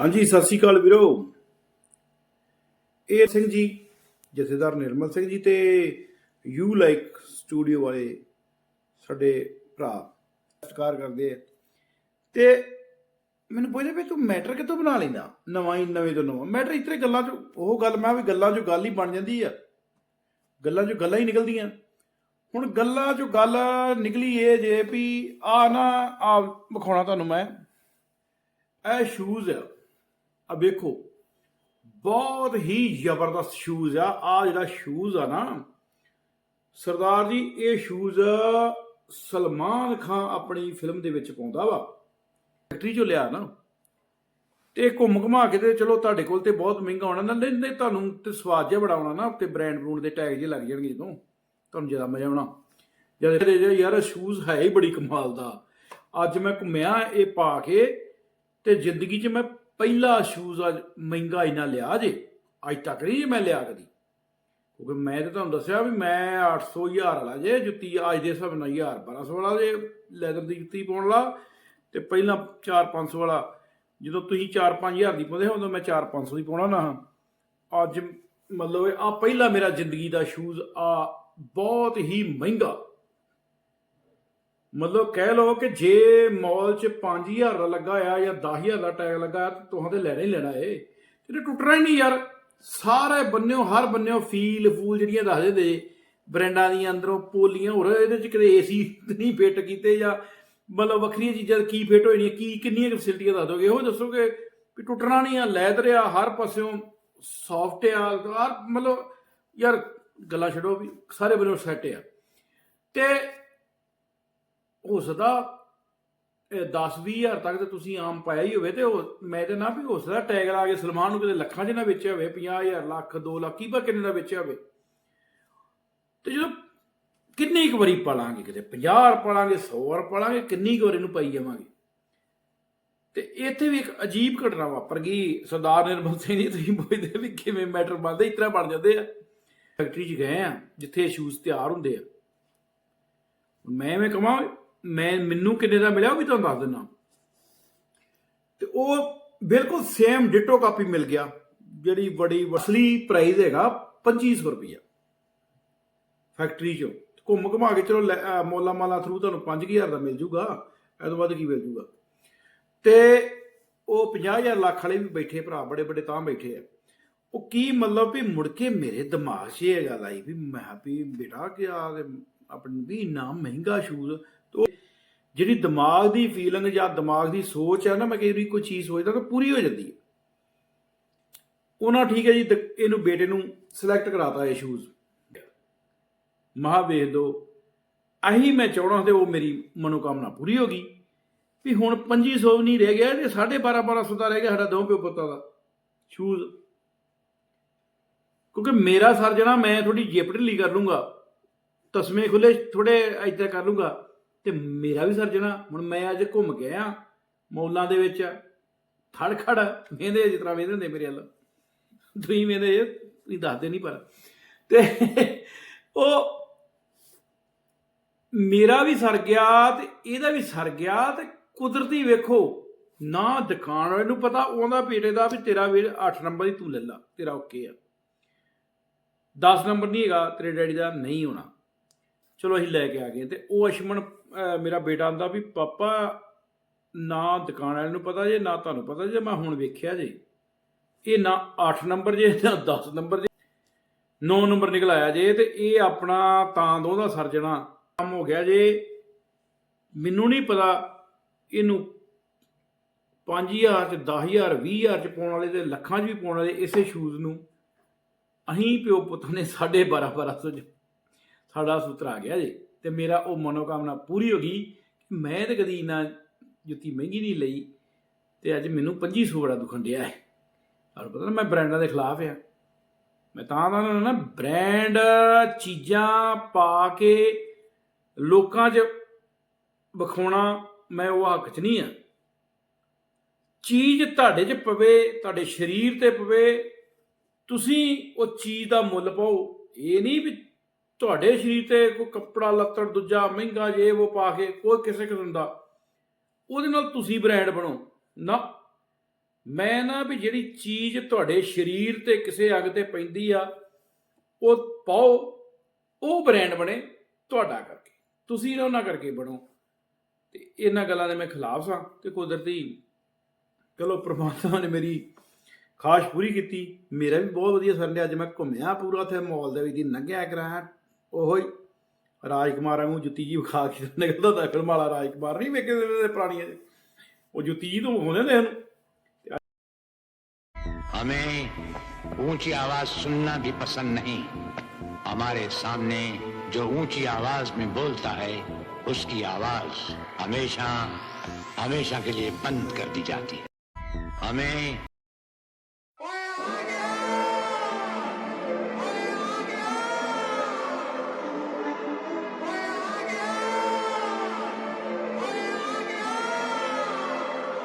ਹਾਂਜੀ, ਸਤਿ ਸ੍ਰੀ ਅਕਾਲ ਵੀਰੋ। ਇਹ ਸਿੰਘ ਜੀ, ਜਥੇਦਾਰ ਨਿਰਮਲ ਸਿੰਘ ਜੀ ਤੇ ਯੂ ਲਾਈਕ ਸਟੂਡੀਓ ਵਾਲੇ ਸਾਡੇ ਭਰਾ। ਸਤਿਕਾਰ ਕਰਦੇ ਆ। ਤੇ ਮੈਨੂੰ ਪੁੱਛਦੇ ਵੀ ਤੂੰ ਮੈਟਰ ਕਿੱਥੋਂ ਬਣਾ ਲੈਂਦਾ? ਨਵਾਂ ਹੀ, ਨਵੇਂ ਤੋਂ ਨਵਾਂ। ਮੈਟਰ ਇਤਰੇ ਗੱਲਾਂ ਚ, ਉਹ ਗੱਲ ਮੈਂ ਵੀ ਗੱਲਾਂ 'ਚੋਂ ਗੱਲ ਹੀ ਬਣ ਜਾਂਦੀ ਆ। ਗੱਲਾਂ 'ਚੋਂ ਗੱਲਾਂ ਹੀ ਨਿਕਲਦੀਆਂ। ਹੁਣ ਗੱਲਾਂ 'ਚੋਂ ਗੱਲ ਨਿਕਲੀ ਇਹ ਜੇ ਵੀ ਆ ਨਾ, ਆ ਵਿਖਾਉਣਾ ਤੁਹਾਨੂੰ ਮੈਂ। ਇਹ ਸ਼ੂਜ਼ ਆ। ਆ ਵੇਖੋ, ਬਹੁਤ ਹੀ ਜ਼ਬਰਦਸਤ ਸ਼ੂਜ਼ ਆ। ਆ ਜਿਹੜਾ ਸ਼ੂਜ਼ ਆ ਨਾ, ਸਰਦਾਰ ਜੀ, ਇਹ ਸ਼ੂਜ਼ ਸਲਮਾਨ ਖਾਨ ਆਪਣੀ ਫਿਲਮ ਦੇ ਵਿੱਚ ਪਾਉਂਦਾ ਵਾ। ਫੈਕਟਰੀ ਚੋਂ ਲਿਆ ਨਾ। ਤੇ ਘੁੰਮ ਘੁਮਾ ਕੇ ਤੇ ਚਲੋ ਤੁਹਾਡੇ ਕੋਲ ਤੇ ਬਹੁਤ ਮਹਿੰਗਾ ਆਉਣਾ ਨਾ। ਨਹੀਂ ਨਹੀਂ, ਤੁਹਾਨੂੰ ਤੇ ਸਵਾਦ ਜਿਹਾ ਬੜਾ ਆਉਣਾ ਨਾ ਉੱਤੇ ਬ੍ਰਾਂਡ ਬਰੂਡ ਦੇ ਟੈਗ ਜੇ ਲੱਗ ਜਾਣਗੇ ਜਦੋਂ। ਤੁਹਾਨੂੰ ਜ਼ਿਆਦਾ ਮਜ਼ਾ ਆਉਣਾ। ਜਦ ਯਾਰ ਸ਼ੂਜ਼ ਹੈ ਹੀ ਬੜੀ ਕਮਾਲ ਦਾ। ਅੱਜ ਮੈਂ ਘੁੰਮਿਆ, ਇਹ ਪਾ ਕੇ ਤੇ ਜ਼ਿੰਦਗੀ 'ਚ ਮੈਂ ਪਹਿਲਾ ਸ਼ੂਜ਼ ਅੱਜ ਮਹਿੰਗਾ ਇਨਾ ਲਿਆ ਜੇ। ਅੱਜ ਤੱਕ ਨਹੀਂ ਮੈਂ ਲਿਆ ਕਦੀ। ਕਿਉਂਕਿ ਮੈਂ ਤਾਂ ਤੁਹਾਨੂੰ ਦੱਸਿਆ ਵੀ ਮੈਂ 800 ਹਜ਼ਾਰ ਵਾਲਾ ਜੇ ਜੁੱਤੀ, ਅੱਜ ਦੇ ਹਿਸਾਬ ਨਾਲ 1000 1200 ਵਾਲਾ ਜੇ ਲੈਦਰ ਦੀ ਜੁੱਤੀ ਪਾਉਣ ਲਾ ਤੇ ਪਹਿਲਾਂ 4-500 ਵਾਲਾ, ਜਦੋਂ ਤੁਸੀਂ 4-5000 ਦੀ ਪਾਉਂਦੇ ਹੋ, ਉਦੋਂ ਮੈਂ 4-500 ਦੀ ਪਾਉਣਾ ਨਾ ਅੱਜ ਮਤਲਬ ਆ ਪਹਿਲਾ ਮੇਰਾ ਜ਼ਿੰਦਗੀ ਦਾ ਸ਼ੂਜ਼ ਆ, ਬਹੁਤ ਹੀ ਮਹਿੰਗਾ। ਮਤਲਬ ਕਹਿ ਲਓ ਕਿ ਜੇ ਮਾਲ 'ਚ 5000 ਦਾ ਲੱਗਾ ਆ ਜਾਂ 10000 ਦਾ ਟੈਗ ਲੱਗਾ ਆ ਤਾਂ ਤੁਹਾਂ ਤੇ ਲੈਣਾ ਹੀ ਲੈਣਾ ਏ। ਤੇ ਟੁੱਟਣਾ ਹੀ ਨਹੀਂ ਯਾਰ। ਸਾਰੇ ਬੰਨਿਓ, ਹਰ ਬੰਨਿਓ ਫੀਲ ਫੂਲ ਜਿਹੜੀਆਂ ਦੱਸਦੇ ਦੇ ਬ੍ਰਾਂਡਾਂ ਦੀਆਂ ਅੰਦਰੋਂ ਪੋਲੀਆਂ, ਹੋਰ ਇਹਦੇ 'ਚ ਕਿਤੇ ਏਸੀ ਨਹੀਂ ਫਿੱਟ ਕੀਤੇ ਜਾਂ ਮਤਲਬ ਵੱਖਰੀਆਂ ਚੀਜ਼ਾਂ ਕੀ ਫਿੱਟ ਹੋਈ ਨਹੀਂ ਕੀ ਕਿੰਨੀਆਂ ਫੈਸਿਲਿਟੀਆਂ ਦੱਸ ਦੋਗੇ? ਉਹ ਦੱਸੋਗੇ ਵੀ ਟੁੱਟਣਾ ਨਹੀਂ ਆ ਲੈਦਰ ਆ ਹਰ ਪਾਸਿਓਂ ਸੌਫਟ ਆ, ਹਰ ਮਤਲਬ ਯਾਰ ਗੱਲਾਂ ਛੱਡੋ ਵੀ ਸਾਰੇ ਬੰਨਿਓ ਸੈੱਟ ਆ। ਤੇ ਹੋ ਸਕਦਾ 10-20000 ਤੱਕ ਤੇ ਤੁਸੀਂ ਆਮ ਪਾਇਆ ਹੀ ਹੋਵੇ ਤੇ ਉਹ, ਮੈਂ ਤੇ ਨਾ ਵੀ ਹੋ ਸਕਦਾ ਟੈਗ ਲਾ ਕੇ ਸਲਮਾਨ ਨੂੰ ਕਿਤੇ ਲੱਖਾਂ 'ਚ ਨਾ ਵੇਚਿਆ ਹੋਵੇ 50000 ਲੱਖ 2 ਲੱਖ, ਕੀ ਪਾ ਕਿੰਨੇ ਦਾ ਵੇਚਿਆ ਹੋਵੇ। ਤੇ ਜਦੋਂ ਕਿੰਨੀ ਕੁ ਵਾਰੀ ਪਾਲਾਂਗੇ ਕਿਤੇ 50 ਪਾਲਾਂਗੇ 100 ਪਾਲਾਂਗੇ, ਕਿੰਨੀ ਕੁ ਵਾਰੀ ਨੂੰ ਪਾਈ ਜਾਵਾਂਗੇ। ਤੇ ਇੱਥੇ ਵੀ ਇੱਕ ਅਜੀਬ ਘਟਨਾ ਵਾਪਰ ਗਈ, ਸਰਦਾਰ ਨਿਰਮਲ ਸਿੰਘ ਜੀ, ਤੁਸੀਂ ਪੁੱਛਦੇ ਵੀ ਕਿਵੇਂ ਮੈਟਰ ਬਣਦੇ, ਇਸ ਤਰ੍ਹਾਂ ਬਣ ਜਾਂਦੇ ਆ। ਫੈਕਟਰੀ 'ਚ ਗਏ ਆ, ਜਿੱਥੇ ਸ਼ੂਜ਼ ਤਿਆਰ ਹੁੰਦੇ ਆ। ਮੈਂ ਐਵੇਂ ਕਹਾਂ ਮੈਂ ਮੈਨੂੰ ਕਿੰਨੇ ਦਾ ਮਿਲਿਆ ਉਹ ਵੀ ਤੁਹਾਨੂੰ ਦੱਸ ਦਿੰਦਾ। ਤੇ ਉਹ ਬਿਲਕੁਲ ਸੇਮ ਡਿਟੋ ਕਾਪੀ ਮਿਲ ਗਿਆ, ਜਿਹੜੀ ਬੜੀ ਵਸਲੀ ਪ੍ਰਾਈਸ ਹੈਗਾ 2500 ਰੁਪਇਆ ਫੈਕਟਰੀ ਚੋਂ। ਘੁੰਮ ਘੁਮਾ ਕੇ ਚਲੋ ਮੋਲਾ ਮਾਲਾ ਥਰੂ ਤੁਹਾਨੂੰ 5000 ਦਾ ਮਿਲ ਜੂਗਾ ਇਹ ਤੋਂ ਵੱਧ ਕੀ ਮਿਲ ਜੂਗਾ। ਤੇ ਉਹ 50000 ਲੱਖ ਵਾਲੇ ਵੀ ਬੈਠੇ ਭਰਾ, ਬੜੇ ਬੜੇ ਤਾਂ ਬੈਠੇ ਆ। ਉਹ ਕੀ ਮਤਲਬ ਵੀ ਮੁੜ ਕੇ ਮੇਰੇ ਦਿਮਾਗ 'ਚ ਇਹ ਗੱਲ ਆਈ ਵੀ ਮੈਂ ਕਿਹਾ ਵੀ ਬੇਟਾ ਕਿ ਆ ਆਪਣੀ ਵੀ ਇੰਨਾ ਮਹਿੰਗਾ ਸ਼ੂਜ਼ ਤੋ ਜਿਹੜੀ ਦਿਮਾਗ ਦੀ ਫੀਲਿੰਗ ਜਾਂ ਦਿਮਾਗ ਦੀ ਸੋਚ ਹੈ ਨਾ, ਮੈਂ ਕਈ ਵਾਰੀ ਕੋਈ ਚੀਜ਼ ਸੋਚਦਾ ਤਾਂ ਪੂਰੀ ਹੋ ਜਾਂਦੀ ਹੈ। ਉਹਨਾਂ ਠੀਕ ਹੈ ਜੀ ਇਹਨੂੰ ਬੇਟੇ ਨੂੰ ਸਿਲੈਕਟ ਕਰਾਤਾ ਇਹ ਸ਼ੂਜ਼ ਮਹਾ ਵੇਖ ਦੋ, ਅਹੀਂ ਮੈਂ ਚਾਹਣਾ ਤੇ ਉਹ ਮੇਰੀ ਮਨੋਕਾਮਨਾ ਪੂਰੀ ਹੋ ਗਈ। ਵੀ ਹੁਣ 2500 ਵੀ ਨਹੀਂ ਰਹਿ ਗਿਆ ਤੇ 12.5 1200 ਦਾ ਰਹਿ ਗਿਆ ਸਾਡਾ ਦੋ ਪਿਓ ਪੁੱਤਾਂ ਦਾ। ਸ਼ੂਜ਼ ਕਿਉਂਕਿ ਮੇਰਾ ਸਰ ਜਣਾ ਮੈਂ ਥੋੜੀ ਜੇਬ ਢਿੱਲੀ ਕਰ ਲੂੰਗਾ, ਤਸਮੇ ਖੁੱਲੇ ਥੋੜੇ ਇੱਧਰ ਕਰ ਲੂੰਗਾ। ਤੇ ਮੇਰਾ ਵੀ ਸਰ ਜਣਾ। ਹੁਣ ਮੈਂ ਅੱਜ ਘੁੰਮ ਕੇ ਆ ਮੌਲਾਂ ਦੇ ਵਿੱਚ। ਖੜ ਖੜ ਵੇਂਦੇ ਜਿਸ ਤਰ੍ਹਾਂ ਵੇਂਦੇ ਹੁੰਦੇ ਮੇਰੇ ਵੱਲ। ਤੁਸੀਂ ਵੇਂਦੇ ਤੁਸੀਂ ਦੱਸਦੇ ਨਹੀਂ ਪਰ। ਤੇ ਉਹ ਮੇਰਾ ਵੀ ਸਰ ਗਿਆ ਤੇ ਇਹਦਾ ਵੀ ਸਰ ਗਿਆ ਤੇ ਕੁਦਰਤੀ ਵੇਖੋ, ਨਾ ਦੁਕਾਨ ਵਾਲੇ ਨੂੰ ਪਤਾ, ਉਹਦਾ ਪੇਟੇ ਦਾ ਵੀ ਤੇਰਾ ਵੀ 8 ਨੰਬਰ ਹੀ ਤੂੰ ਲੈ ਲਾ, ਤੇਰਾ ਓਕੇ ਆ। 10 ਨੰਬਰ ਨਹੀਂ ਹੈਗਾ, ਤੇਰੇ ਡੈਡੀ ਦਾ ਨਹੀਂ ਹੋਣਾ। ਚਲੋ ਅਸੀਂ ਲੈ ਕੇ ਆ ਗਏ ਤੇ ਉਹ ਅਸ਼ਮਨ ਮੇਰਾ ਬੇਟਾ ਆਂਦਾ ਵੀ, ਪਾਪਾ, ਨਾ ਦੁਕਾਨ ਵਾਲੇ ਨੂੰ ਪਤਾ ਜੇ, ਨਾ ਤੁਹਾਨੂੰ ਪਤਾ ਜੇ, ਮੈਂ ਹੁਣ ਵੇਖਿਆ ਜੇ। ਇਹ ਨਾ 8 ਨੰਬਰ ਜੇ, ਨਾ 10 ਨੰਬਰ ਜੇ 9 ਨੰਬਰ ਨਿਕਲ ਆਇਆ ਜੇ ਤੇ ਇਹ ਆਪਣਾ ਤਾਂ ਦੋ ਦਾ ਸਰਜਣਾ ਕੰਮ ਹੋ ਗਿਆ ਜੇ। ਮੈਨੂੰ ਨਹੀਂ ਪਤਾ ਇਹਨੂੰ 5000 ਚ 10000 20000 ਚ ਪਾਉਣ ਵਾਲੇ ਤੇ, ਲੱਖਾਂ ਚ ਵੀ ਪਾਉਣ ਵਾਲੇ ਇਸੇ ਸ਼ੂਜ਼ ਨੂੰ। ਅਹੀਂ ਪਿਓ ਪੁੱਤ ਨੇ 12.5 1200 ਚ ਸਾਡਾ ਸੂਤਰ ਆ ਗਿਆ ਜੇ। ਤੇ ਮੇਰਾ ਉਹ ਮਨੋਕਾਮਨਾ ਪੂਰੀ ਹੋ ਗਈ ਕਿ ਮੈਂ ਤਾਂ ਕਦੀ ਨਾ ਜੁੱਤੀ ਮਹਿੰਗੀ ਨਹੀਂ ਲਈ ਤੇ ਅੱਜ ਮੈਨੂੰ 2500 ਬੜਾ ਦੁਖਣ ਡਿਆ ਹੈ। ਔਰ ਪਤਾ ਨਾ ਮੈਂ ਬ੍ਰਾਂਡਾਂ ਦੇ ਖਿਲਾਫ ਆ। ਮੈਂ ਤਾਂ ਦਾ ਨਾ ਬ੍ਰਾਂਡ ਚੀਜ਼ਾਂ ਪਾ ਕੇ ਲੋਕਾਂ 'ਚ ਵਿਖਾਉਣਾ ਮੈਂ ਉਹ ਹੱਕ 'ਚ ਨਹੀਂ ਆ। ਚੀਜ਼ ਤੁਹਾਡੇ 'ਚ ਪਵੇ, ਤੁਹਾਡੇ ਸਰੀਰ ਤੇ ਪਵੇ, ਤੁਸੀਂ ਉਹ ਚੀਜ਼ ਦਾ ਮੁੱਲ ਪਾਓ। ਇਹ ਨਹੀਂ ਵੀ ਤੁਹਾਡੇ ਸਰੀਰ ਤੇ ਕੋਈ ਕੱਪੜਾ ਲੱਤੜ ਦੂਜਾ ਮਹਿੰਗਾ ਜੇ ਉਹ ਪਾ ਕੇ ਕੋਈ ਕਿਸੇ ਕਿਸਮ ਦਾ, ਉਹਦੇ ਨਾਲ ਤੁਸੀਂ ਬ੍ਰਾਂਡ ਬਣੋ। ਨਾ, ਮੈਂ ਨਾ ਵੀ ਜਿਹੜੀ ਚੀਜ਼ ਤੁਹਾਡੇ ਸਰੀਰ ਤੇ ਕਿਸੇ ਅੱਗ ਤੇ ਪੈਂਦੀ ਆ, ਉਹ ਪਾਓ, ਉਹ ਬ੍ਰਾਂਡ ਬਣੇ ਤੁਹਾਡਾ ਕਰਕੇ। ਤੁਸੀਂ ਨਾ ਉਹਨਾਂ ਕਰਕੇ ਬਣੋ। ਤੇ ਇਹਨਾਂ ਗੱਲਾਂ ਦੇ ਮੈਂ ਖਿਲਾਫ ਸਾਂ ਤੇ ਕੁਦਰਤੀ ਚਲੋ ਪ੍ਰਮਾਤਮਾ ਨੇ ਮੇਰੀ ਖਾਸ਼ ਪੂਰੀ ਕੀਤੀ। ਮੇਰਾ ਵੀ ਬਹੁਤ ਵਧੀਆ ਸਰ ਨੇ, ਅੱਜ ਮੈਂ ਘੁੰਮਿਆ ਪੂਰਾ ਉੱਥੇ ਮਾਲ ਦੇ ਵਿੱਚ ਦੀ ਲੰਘਿਆ ਕਰਾਂ ਉਹੋ ਹੀ ਰਾਜਕੁਮਾਰ ਵਾਂਗੂ ਜੁੱਤੀ ਜੀ ਵਿਖਾ ਕੇ ਨਿਕਲਦਾ ਹੁੰਦਾ ਫਿਲਮ ਵਾਲਾ ਰਾਜਕੁਮਾਰ ਨਹੀਂ ਵੇਖੇ ਦੇ ਪੁਰਾਣੀਆਂ 'ਚ। ਉਹ ਜੁੱਤੀ ਜੀ ਤੋਂ ਹੁੰਦੇ ਨੇ ਇਹਨੂੰ हमें ऊंची आवाज सुनना भी पसंद नहीं हमारे सामने जो ऊंची आवाज में बोलता है उसकी आवाज हमेशा हमेशा के लिए बंद कर दी जाती है हमें